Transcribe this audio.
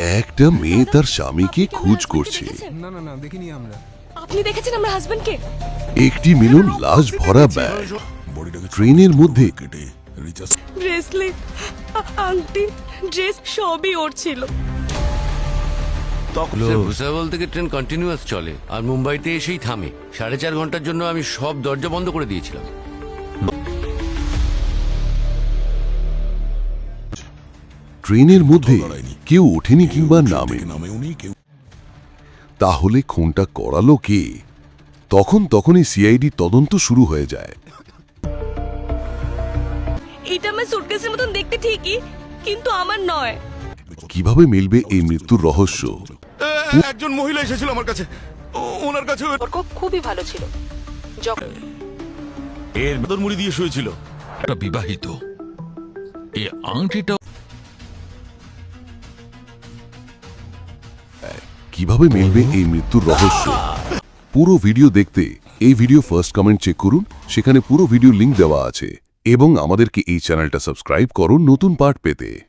একটা মেয়ে তার স্বামীকে খোঁজ করছে। না না না দেখিনি আমরা। আপনি দেখেছেন আমার হাজবেন্ডকে একটি মিলন লাশ ভরা ব্যাগ ট্রেনের মধ্যে ব্রেসলেট আংটি ড্রেস সবই ওর ছিল। ভুসাবল থেকে ট্রেন কন্টিনিউয়াস চলে আর মুম্বাইতে এসেই থামে। সাড়ে চার ঘণ্টার জন্য আমি সব দরজা বন্ধ করে দিয়েছিলাম। ট্রেনের মধ্যে কেউ ওঠেনি কিংবা নামে। তাহলে খুনটা করালো কে? তখন তখনই সিআইডি তদন্ত শুরু হয়ে যায়। এইটা আমার সুটকেসের মতন দেখতে ঠিকই কিন্তু আমার নয়। কীভাবে মিলবে এই মৃত্যুর রহস্য? একজন মহিলা এসেছিল আমার কাছে। ও- ওনার কাছে খুবই ভালো ছিল। যখন এর বেদন মুড়ি দিয়ে শুয়েছিল। একটা বিবাহিত। এই আংটিটা কীভাবে মিলবে এই মৃত্যুর রহস্য? পুরো ভিডিও দেখতে এই ভিডিও ফার্স্ট কমেন্ট চেক করুন, সেখানে পুরো ভিডিও লিঙ্ক দেওয়া আছে। এবং আমাদেরকে এই চ্যানেলটা সাবস্ক্রাইব করুন নতুন পার্ট পেতে।